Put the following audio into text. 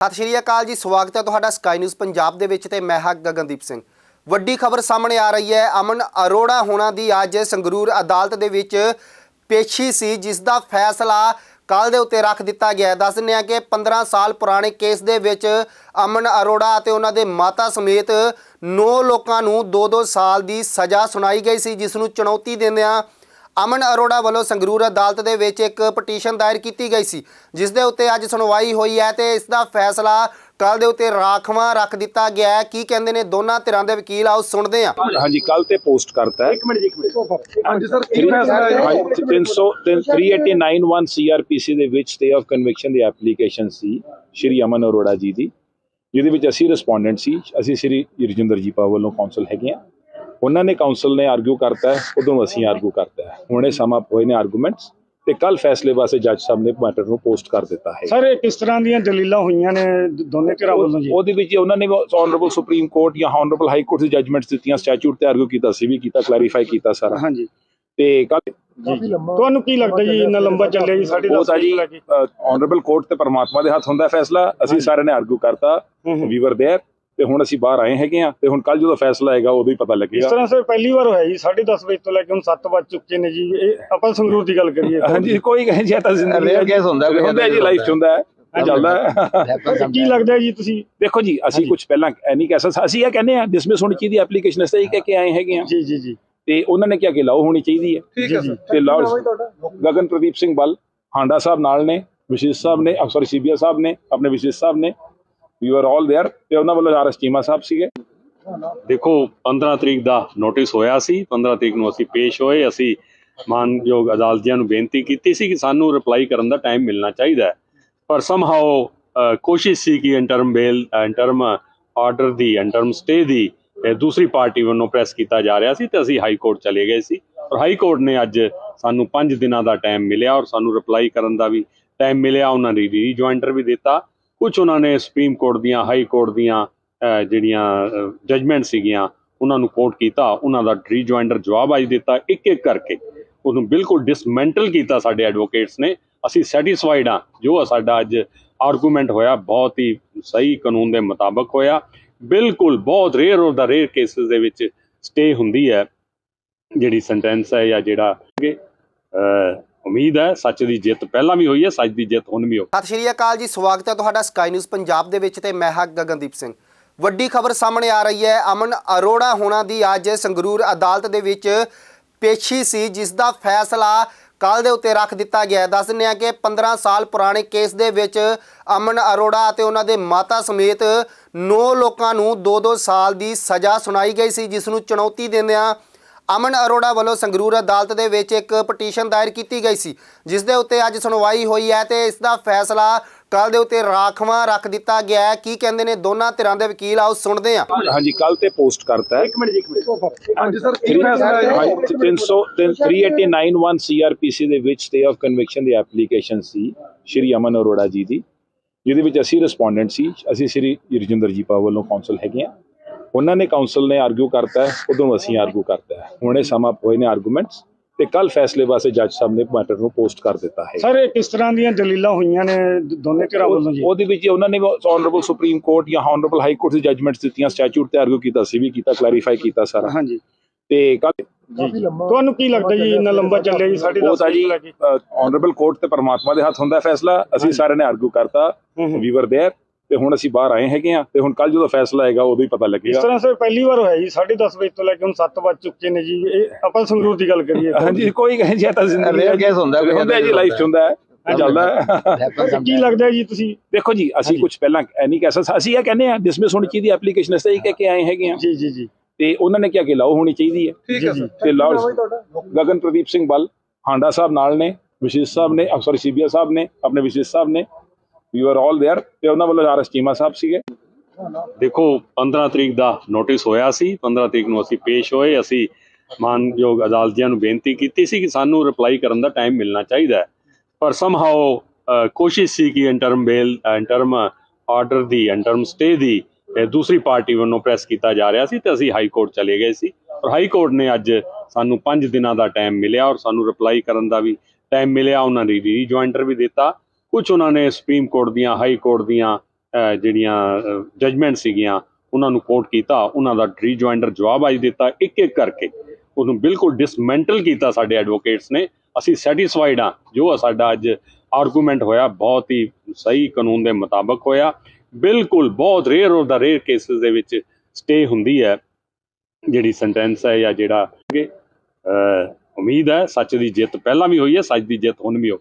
ਸਤਿ ਸ਼੍ਰੀ ਅਕਾਲ ਜੀ, ਸਵਾਗਤ ਹੈ ਤੁਹਾਡਾ ਸਕਾਈ ਨਿਊਜ਼ ਪੰਜਾਬ ਦੇ ਵਿੱਚ ਤੇ ਮੈਂ ਹਾਂ ਗਗਨਦੀਪ ਸਿੰਘ। ਵੱਡੀ ਖਬਰ ਸਾਹਮਣੇ ਆ ਰਹੀ ਹੈ, ਅਮਨ ਅਰੋੜਾ ਹੋਣਾ ਦੀ ਅੱਜ ਸੰਗਰੂਰ ਅਦਾਲਤ ਦੇ ਵਿੱਚ ਪੇਸ਼ੀ ਸੀ ਜਿਸ ਦਾ ਫੈਸਲਾ ਕੱਲ ਦੇ ਉੱਤੇ ਰੱਖ ਦਿੱਤਾ ਗਿਆ ਦੱਸ ਦਿੰਦੇ ਹਾਂ ਕਿ 15 ਸਾਲ ਪੁਰਾਣੇ ਕੇਸ ਦੇ ਵਿੱਚ ਅਮਨ ਅਰੋੜਾ ਅਤੇ ਉਹਨਾਂ ਦੇ ਮਾਤਾ ਸਮੇਤ 9 ਲੋਕਾਂ ਨੂੰ 2-2 ਸਾਲ ਦੀ ਸਜ਼ਾ ਸੁਣਾਈ ਗਈ ਸੀ, ਜਿਸ ਨੂੰ ਚੁਣੌਤੀ ਦਿੰਦਿਆਂ ਅਮਨ ਅਰੋੜਾ ਵੱਲੋਂ ਸੰਗਰੂਰ ਅਦਾਲਤ ਦੇ ਵਿੱਚ ਇੱਕ ਪਟੀਸ਼ਨ ਦਾਇਰ ਕੀਤੀ ਗਈ ਸੀ ਜਿਸ ਦੇ ਉੱਤੇ ਅੱਜ ਸੁਣਵਾਈ ਹੋਈ ਹੈ ਤੇ ਇਸ ਦਾ ਫੈਸਲਾ ਕੱਲ ਦੇ ਉੱਤੇ ਰਾਖਵਾਂ ਰੱਖ ਦਿੱਤਾ ਗਿਆ ਹੈ। ਕੀ ਕਹਿੰਦੇ ਨੇ? ਦੋਨਾਂ ਧਿਰਾਂ ਦੇ ਵਕੀਲ ਆਓ ਸੁਣਦੇ ਹਾਂ। ਹਾਂਜੀ ਕੱਲ ਤੇ ਪੋਸਟ ਕਰਤਾ ਹੈ। ਇੱਕ ਮਿੰਟ ਜੀ ਇੱਕ ਮਿੰਟ। ਹਾਂਜੀ ਸਰ ਕੀ ਫੈਸਲਾ ਹੈ? ਹਾਂਜੀ, 300 3891 ਸੀਆਰਪੀਸੀ ਦੇ ਵਿੱਚ ਸਟੇ ਆਫ ਕਨਵਿਕਸ਼ਨ ਦੀ ਐਪਲੀਕੇਸ਼ਨ ਸੀ ਸ਼੍ਰੀ ਅਮਨ ਅਰੋੜਾ ਜੀ ਦੀ ਜਿਹਦੇ ਵਿੱਚ ਅਸੀਂ ਰਿਸਪੋਂਡੈਂਟ ਸੀ। ਅਸੀਂ ਸ਼੍ਰੀ ਰਜਿੰਦਰ ਜੀ ਪਾ ਵੱਲੋਂ ਕਾਉਂਸਲ ਹੈਗੇ ਆ ਉਹਨਾਂ ਨੇ ਕਾਉਂਸਲ ਨੇ ਆਰਗੂ ਕਰਤਾ ਹੈ ਉਦੋਂ ਅਸੀਂ ਆਰਗੂ ਕਰਤਾ ਹੈ ਹੁਣੇ ਸਮਾਂ ਹੋਏ ਨੇ ਆਰਗੂਮੈਂਟਸ ਤੇ ਕੱਲ ਫੈਸਲੇ ਵਾਸਤੇ ਜੱਜ ਸਾਹਿਬ ਨੇ ਮੈਟਰ ਨੂੰ ਪੋਸਟ ਕਰ ਦਿੱਤਾ ਹੈ ਸਰ ਇਹ ਕਿਸ ਤਰ੍ਹਾਂ ਦੀਆਂ ਦਲੀਲਾਂ ਹੋਈਆਂ ਨੇ ਦ- ਦੋਨੇ ਧਿਰਾਂ ਵੱਲੋਂ ਜੀ ਉਹਦੇ ਵਿੱਚ ਉਹਨਾਂ ਨੇ ਆਨਰੇਬਲ ਸੁਪਰੀਮ ਕੋਰਟ ਜਾਂ ਆਨਰੇਬਲ ਹਾਈ ਕੋਰਟ ਦੀ ਜਜਮੈਂਟਸ ਦਿੱਤੀਆਂ ਸਟੈਚੂਟ ਤੇ ਆਰਗੂ ਕੀਤਾ ਸੀ ਵੀ ਕੀਤਾ ਕਲੈਰੀਫਾਈ ਕੀਤਾ ਸਾਰਾ ਹਾਂਜੀ ਤੇ ਕੱਲ ਜੀ ਜੀ ਤੁਹਾਨੂੰ ਕੀ ਲੱਗਦਾ ਜੀ ਇੰਨਾ ਲੰਬਾ ਚੱਲਿਆ ਜੀ ਸਾਢੇ ਉਹ ਦਸ ਤਾਂ ਜੀ ਲੈ ਕੇ ਆਨਰੇਬਲ ਕੋਰਟ ਤੇ ਪਰਮਾਤਮਾ ਦੇ ਹੱਥ ਹੁੰਦਾ ਹੈ ਫੈਸਲਾ ਅਸੀਂ ਸਾਰਿਆਂ ਨੇ ਆਰਗੂ ਕਰਤਾ ਹੂੰ ਹੂੰ। ਵੀ ਵਰ देयर ਤੇ ਹੁਣ ਅਸੀਂ ਬਾਹਰ ਆਏ ਹੈਗੇ ਆ ਤੇ ਹੁਣ ਕੱਲ ਜਦੋਂ ਫੈਸਲਾ ਆਏਗਾ ਉਦੋਂ ਹੀ ਪਤਾ ਇਸ ਲੱਗੇਗਾ ਤਰ੍ਹਾਂ ਸਰ ਪਹਿਲੀ ਵਾਰ ਹੋਇਆ ਜੀ 10:30 ਵਜੇ ਤੋਂ ਲੈ ਕੇ ਹੁਣ 7 ਵੱਜ ਚੁੱਕੇ ਨੇ ਜੀ। ਇਹ ਆਪਾਂ ਸੰਗਰੂਰ ਦੀ ਗੱਲ ਕਰੀਏ ਹਾਂਜੀ ਕੋਈ ਕਹੇ ਜੀ ਤਾਂ ਜ਼ਿੰਦਗੀ case ਹੁੰਦਾ ਕੋਈ ਹੁੰਦਾ ਜੀ ਲਾਈਫ ਚ ਹੁੰਦਾ। ਚੱਲਦਾ। ਕੀ ਲੱਗਦਾ ਜੀ ਤੁਸੀਂ? ਦੇਖੋ ਜੀ ਅਸੀਂ ਕੁਝ ਪਹਿਲਾਂ ਇਹ ਨਹੀਂ ਕਹਿ ਸਕਦੇ। ਅਸੀਂ ਇਹ ਕਹਿੰਦੇ ਆ ਡਿਸਮਿਸ ਹੋਣੀ ਚਾਹੀਦੀ ਐਪਲੀਕੇਸ਼ਨ ਇਸ ਤਰ੍ਹਾਂ ਹੀ ਕਹਿ ਕੇ ਆਏ ਹੈਗੇ ਆ ਜੀ ਜੀ ਜੀ। ਤੇ ਉਹਨਾਂ ਨੇ ਕਿਹਾ ਕਿ ਲਾਓ ਹੋਣੀ ਚਾਹੀਦੀ ਹੈ। ਠੀਕ ਹੈ ਸਰ। ਤੇ ਲਾਓ ਗਗਨ ਪ੍ਰਦੀਪ ਸਿੰਘ ਬਲ ਹਾਂਡਾ ਸਾਹਿਬ ਨਾਲ ਨੇ ਵਿਸ਼ੇਸ਼ ਸਾਹਿਬ ਨੇ ਸੌਰੀ ਸੀਬੀਆ ਸਾਹਿਬ ਨੇ ਆਪਣੇ ਵਿਸ਼ੇਸ਼ ਸਾਹਿਬ ਨੇ। ਵੀ ਆਰ ਆਲ देयर ਤੇ ਉਹਨਾਂ ਵੱਲੋਂ ਆਰ ਐਸ ਚੀਮਾ ਸਾਹਿਬ ਸੀਗੇ ਦੇਖੋ 15 ਤਰੀਕ ਦਾ ਨੋਟਿਸ ਹੋਇਆ ਸੀ 15 ਤਰੀਕ ਨੂੰ ਅਸੀਂ ਪੇਸ਼ ਹੋਏ ਅਸੀਂ ਮਾਨਯੋਗ ਅਦਾਲਤੀਆਂ ਨੂੰ ਬੇਨਤੀ ਕੀਤੀ ਸੀ ਕਿ ਸਾਨੂੰ ਰਿਪਲਾਈ ਕਰਨ ਦਾ ਟਾਈਮ ਮਿਲਣਾ ਚਾਹੀਦਾ ਹੈ ਪਰ ਸਮਹਾਓ ਕੋਸ਼ਿਸ਼ ਸੀ ਕਿ ਇੰਟਰਮ ਬੇਲ ਇੰਟਰਮ ਆਰਡਰ ਦੀ ਇੰਟਰਮ ਸਟੇ ਦੀ ਅ, ਦੂਸਰੀ ਪਾਰਟੀ ਵੱਲੋਂ ਪ੍ਰੈਸ ਕੀਤਾ ਜਾ ਰਿਹਾ ਸੀ ਤੇ ਅਸੀਂ ਹਾਈ ਕੋਰਟ ਚਲੇ ਗਏ ਸੀ ਔਰ ਹਾਈ ਕੋਰਟ ਨੇ ਅੱਜ ਸਾਨੂੰ 5 ਦਿਨਾਂ ਦਾ ਟਾਈਮ ਮਿਲਿਆ ਔਰ ਸਾਨੂੰ ਰਿਪਲਾਈ ਕਰਨ ਦਾ ਵੀ ਟਾਈਮ ਮਿਲਿਆ ਉਹਨਾਂ ਨੇ ਰੀਜੁਆਇੰਟਰ ਵੀ ਦਿੱਤਾ ਕੁਝ ਉਹਨਾਂ ਨੇ ਸੁਪਰੀਮ ਕੋਰਟ ਦੀਆਂ, ਹਾਈ ਕੋਰਟ ਦੀਆਂ ਜਿਹੜੀਆਂ ਜਜਮੈਂਟ ਸੀਗੀਆਂ, ਉਹਨਾਂ ਨੂੰ ਕੋਟ ਕੀਤਾ, ਉਹਨਾਂ ਦਾ ਰੀਜੁਆਇੰਡਰ ਜਵਾਬ ਅੱਜ ਦਿੱਤਾ ਇੱਕ ਇੱਕ ਕਰਕੇ। ਉਹਨੂੰ ਬਿਲਕੁਲ ਡਿਸਮੈਂਟਲ ਕੀਤਾ ਸਾਡੇ ਐਡਵੋਕੇਟਸ ਨੇ। ਅਸੀਂ ਸੈਟੀਸਫਾਈਡ ਹਾਂ, ਜੋ ਸਾਡਾ ਅੱਜ ਆਰਗੂਮੈਂਟ ਹੋਇਆ, ਬਹੁਤ ਹੀ ਸਹੀ ਕਾਨੂੰਨ ਦੇ ਮੁਤਾਬਕ ਹੋਇਆ। ਬਿਲਕੁਲ ਬਹੁਤ ਰੇਅਰ ਔਰ ਦਾ ਰੇਅਰ ਕੇਸਿਸ ਦੇ ਵਿੱਚ ਸਟੇ ਹੁੰਦੀ ਹੈ। ਜਿਹੜੀ ਸੈਂਟੈਂਸ ਹੈ ਜਾਂ ਜਿਹੜਾ ਉਮੀਦ ਹੈ ਸੱਚ ਦੀ ਜਿੱਤ ਪਹਿਲਾਂ ਵੀ ਹੋਈ ਹੈ, ਸੱਚ ਦੀ ਜਿੱਤ ਹੁਣ ਵੀ ਹੋ ਸਤਿ ਸ਼੍ਰੀ ਅਕਾਲ ਜੀ, ਸਵਾਗਤ ਹੈ ਤੁਹਾਡਾ ਸਕਾਈ ਨਿਊਜ਼ ਪੰਜਾਬ ਦੇ ਵਿੱਚ ਤੇ ਮੈਂ ਹਾਂ ਗਗਨਦੀਪ ਸਿੰਘ। ਵੱਡੀ ਖਬਰ ਸਾਹਮਣੇ ਆ ਰਹੀ ਹੈ, ਅਮਨ ਅਰੋੜਾ ਹੋਣਾ ਦੀ ਅੱਜ ਸੰਗਰੂਰ ਅਦਾਲਤ ਦੇ ਵਿੱਚ ਪੇਸ਼ੀ ਸੀ ਜਿਸ ਦਾ ਫੈਸਲਾ ਕੱਲ ਦੇ ਉੱਤੇ ਰੱਖ ਦਿੱਤਾ ਗਿਆ ਦੱਸ ਦਿੰਦੇ ਹਾਂ ਕਿ 15 ਸਾਲ ਪੁਰਾਣੇ ਕੇਸ ਦੇ ਵਿੱਚ ਅਮਨ ਅਰੋੜਾ ਅਤੇ ਉਹਨਾਂ ਦੇ ਮਾਤਾ ਸਮੇਤ 9 ਲੋਕਾਂ ਨੂੰ 2-2 ਸਾਲ ਦੀ ਸਜ਼ਾ ਸੁਣਾਈ ਗਈ ਸੀ, ਜਿਸ ਨੂੰ ਚੁਣੌਤੀ ਦਿੰਦਿਆਂ ਅਮਨ ਅਰੋੜਾ ਵੱਲੋਂ ਸੰਗਰੂਰ ਅਦਾਲਤ ਦੇ ਵਿੱਚ ਇੱਕ ਪਟੀਸ਼ਨ ਦਾਇਰ ਕੀਤੀ ਗਈ ਸੀ ਜਿਸ ਦੇ ਉੱਤੇ ਅੱਜ ਸੁਣਵਾਈ ਹੋਈ ਹੈ ਤੇ ਇਸ ਦਾ ਫੈਸਲਾ ਕੱਲ ਦੇ ਉੱਤੇ ਰਾਖਵਾਂ ਰੱਖ ਦਿੱਤਾ ਗਿਆ ਹੈ। ਕੀ ਕਹਿੰਦੇ ਨੇ? ਦੋਨਾਂ ਧਿਰਾਂ ਦੇ ਵਕੀਲ ਆਓ ਸੁਣਦੇ ਹਾਂ। ਹਾਂਜੀ ਕੱਲ ਤੇ ਪੋਸਟ ਕਰਤਾ ਹੈ। ਇੱਕ ਮਿੰਟ ਜੀ ਇੱਕ ਮਿੰਟ। ਹਾਂਜੀ ਸਰ ਕੀ ਫੈਸਲਾ ਹੈ? ਹਾਂਜੀ, 300 3891 ਸੀਆਰਪੀਸੀ ਦੇ ਵਿੱਚ ਸਟੇ ਆਫ ਕਨਵਿਕਸ਼ਨ ਦੀ ਐਪਲੀਕੇਸ਼ਨ ਸੀ ਸ਼੍ਰੀ ਅਮਨ ਅਰੋੜਾ ਜੀ ਦੀ ਜਿਹਦੇ ਵਿੱਚ ਅਸੀਂ ਰਿਸਪੋਂਡੈਂਟ ਸੀ। ਅਸੀਂ ਸ਼੍ਰੀ ਰਜਿੰਦਰ ਜੀ ਪਾ ਵੱਲੋਂ ਕਾਉਂਸਲ ਹੈਗੇ ਆ ਉਹਨਾਂ ਨੇ ਕਾਉਂਸਲ ਨੇ ਆਰਗੂ ਕਰਤਾ ਉਦੋਂ ਅਸੀਂ ਆਰਗੂ ਕਰਤਾ ਹੁਣੇ ਸਮਾਂ ਹੋਏ ਨੇ ਆਰਗੂਮੈਂਟਸ ਤੇ ਕੱਲ ਫੈਸਲੇ ਵਾਸਤੇ ਜੱਜ ਸਾਹਿਬ ਨੇ ਮੈਟਰ ਨੂੰ ਪੋਸਟ ਕਰ ਦਿੱਤਾ ਹੈ। ਸਰ ਇਹ ਕਿਸ ਤਰ੍ਹਾਂ ਦੀਆਂ ਦਲੀਲਾਂ ਹੋਈਆਂ ਨੇ ਦੋਨੇ ਧਿਰਾਂ ਵੱਲੋਂ ਜੀ? ਉਹਦੇ ਵਿੱਚ ਉਹਨਾਂ ਨੇ ਆਨਰੇਬਲ ਸੁਪਰੀਮ ਕੋਰਟ ਜਾਂ ਆਨਰੇਬਲ ਹਾਈ ਕੋਰਟ ਦੇ ਜੱਜਮੈਂਟਸ ਦਿੱਤੀਆਂ ਸਟੈਚੂਟ ਤੇ ਆਰਗੂ ਕੀਤਾ ਸੀ ਵੀ ਕੀਤਾ ਕਲੈਰੀਫਾਈ ਕੀਤਾ ਸਾਰਾ। ਹਾਂਜੀ। ਤੇ ਕੱਲ ਤੁਹਾਨੂੰ ਕੀ ਲੱਗਦਾ ਜੀ ਇੰਨਾ ਲੰਬਾ ਚੱਲਿਆ ਜੀ ਸਾਡੀ ਦਾ ਜੀ ਆਨਰੇਬਲ ਕੋਰਟ ਤੇ ਪਰਮਾਤਮਾ ਦੇ ਹੱਥ ਹੁੰਦਾ ਫੈਸਲਾ ਅਸੀਂ ਸਾਰਿਆਂ ਨੇ ਆਰਗੂ ਕਰਤਾ ਵੀ ਵਰ ਦੇਅਰ ਤੇ ਹੁਣ ਅਸੀਂ ਬਾਹਰ ਆਏ ਹੈਗੇ ਆ ਤੇ ਹੁਣ ਕੱਲ ਜਦੋਂ ਫੈਸਲਾ ਆਏਗਾ ਉਦੋਂ ਹੀ ਪਤਾ ਇਸ ਲੱਗੇਗਾ ਤਰ੍ਹਾਂ ਸਰ ਪਹਿਲੀ ਵਾਰ ਹੋਇਆ ਜੀ 10:30 ਵਜੇ ਤੋਂ ਲੈ ਕੇ ਹੁਣ 7 ਵੱਜ ਚੁੱਕੇ ਨੇ ਜੀ। ਇਹ ਆਪਾਂ ਸੰਗਰੂਰ ਦੀ ਗੱਲ ਕਰੀਏ। ਹਾਂਜੀ ਕੋਈ ਕਹੇ ਜੀ ਤਾਂ ਜ਼ਿੰਦਗੀ Rare case ਹੁੰਦਾ ਕੋਈ ਹੁੰਦਾ ਜੀ ਲਾਈਫ ਚ ਹੁੰਦਾ। ਹੈ। ਚੱਲਦਾ ਕੀ ਲੱਗਦਾ ਜੀ ਤੁਸੀਂ? ਦੇਖੋ ਜੀ ਅਸੀਂ ਕੁਝ ਪਹਿਲਾਂ ਇਹ ਨਹੀਂ ਕਹਿ ਸਕਦੇ ਅਸੀਂ ਇਹ ਕਹਿੰਦੇ ਆ ਡਿਸਮਿਸ ਹੋਣੀ ਚਾਹੀਦੀ ਐਪਲੀਕੇਸ਼ਨ ਇਸ ਤਰ੍ਹਾਂ ਹੀ ਕਹਿ ਕੇ ਆਏ ਹੈਗੇ ਆ ਜੀ ਜੀ ਜੀ। ਤੇ ਉਹਨਾਂ ਨੇ ਕਿਹਾ ਕਿ ਲਾਓ ਹੋਣੀ ਚਾਹੀਦੀ ਹੈ। ਠੀਕ ਹੈ ਤੇ ਲਾਓ। ਗਗਨ ਪ੍ਰਦੀਪ ਸਿੰਘ ਬਲ ਹਾਂਡਾ ਸਾਹਿਬ ਨਾਲ ਨੇ ਵਿਸ਼ੇਸ਼ ਸਾਹਿਬ ਨੇ ਸੌਰੀ ਸੀਬੀਆ ਸਾਹਿਬ ਨੇ ਆਪਣੇ ਵਿਸ਼ੇਸ਼ ਸਾਹਿਬ ਨੇ ਵੀ ਆਰ ਆਲ देयर ਤੇ ਉਹਨਾਂ ਵੱਲੋਂ ਆਰ ਐਸ ਚੀਮਾ ਸਾਹਿਬ ਸੀਗੇ ਦੇਖੋ 15 ਤਰੀਕ ਦਾ ਨੋਟਿਸ ਹੋਇਆ ਸੀ 15 ਤਰੀਕ ਨੂੰ ਅਸੀਂ ਪੇਸ਼ ਹੋਏ ਅਸੀਂ ਮਾਨਯੋਗ ਅਦਾਲਤੀਆਂ ਨੂੰ ਬੇਨਤੀ ਕੀਤੀ ਸੀ ਕਿ ਸਾਨੂੰ ਰਿਪਲਾਈ ਕਰਨ ਦਾ ਟਾਈਮ ਮਿਲਣਾ ਚਾਹੀਦਾ ਹੈ ਪਰ ਸਮਹਾਓ ਕੋਸ਼ਿਸ਼ ਸੀ ਕਿ ਇੰਟਰਮ ਬੇਲ ਇੰਟਰਮ ਆਰਡਰ ਦੀ ਇੰਟਰਮ ਸਟੇ ਦੀ ਅ, ਦੂਸਰੀ ਪਾਰਟੀ ਵੱਲੋਂ ਪ੍ਰੈਸ ਕੀਤਾ ਜਾ ਰਿਹਾ ਸੀ ਤੇ ਅਸੀਂ ਹਾਈ ਕੋਰਟ ਚਲੇ ਗਏ ਸੀ ਔਰ ਹਾਈ ਕੋਰਟ ਨੇ ਅੱਜ ਸਾਨੂੰ 5 ਦਿਨਾਂ ਦਾ ਟਾਈਮ ਮਿਲਿਆ ਔਰ ਸਾਨੂੰ ਰਿਪਲਾਈ ਕਰਨ ਦਾ ਵੀ ਟਾਈਮ ਮਿਲਿਆ ਉਹਨਾਂ ਨੇ ਰੀਜੁਆਇੰਟਰ ਵੀ ਦਿੱਤਾ ਕੁਝ ਉਹਨਾਂ ਨੇ ਸੁਪਰੀਮ ਕੋਰਟ ਦੀਆਂ ਹਾਈ ਕੋਰਟ ਦੀਆਂ ਜਿਹੜੀਆਂ ਜਜਮੈਂਟ ਸੀਗੀਆਂ, ਉਹਨਾਂ ਨੂੰ ਕੋਟ ਕੀਤਾ, ਉਹਨਾਂ ਦਾ ਰੀਜੁਆਇੰਡਰ ਜਵਾਬ ਅੱਜ ਦਿੱਤਾ ਇੱਕ ਇੱਕ ਕਰਕੇ। ਉਹਨੂੰ ਬਿਲਕੁਲ ਡਿਸਮੈਂਟਲ ਕੀਤਾ ਸਾਡੇ ਐਡਵੋਕੇਟਸ ਨੇ। ਅਸੀਂ ਸੈਟੀਸਫਾਈਡ ਹਾਂ, ਜੋ ਸਾਡਾ ਅੱਜ ਆਰਗੂਮੈਂਟ ਹੋਇਆ, ਬਹੁਤ ਹੀ ਸਹੀ ਕਾਨੂੰਨ ਦੇ ਮੁਤਾਬਕ ਹੋਇਆ। ਬਿਲਕੁਲ ਬਹੁਤ rare of the rare cases ਦੇ ਵਿੱਚ ਸਟੇ ਹੁੰਦੀ ਹੈ। ਜਿਹੜੀ ਸੈਂਟੈਂਸ ਹੈ ਜਾਂ ਜਿਹੜਾ ਉਮੀਦ ਹੈ, ਸੱਚ ਦੀ ਜਿੱਤ ਪਹਿਲਾਂ ਵੀ ਹੋਈ ਹੈ, ਸੱਚ ਦੀ ਜਿੱਤ ਹੁਣ ਵੀ ਹੋ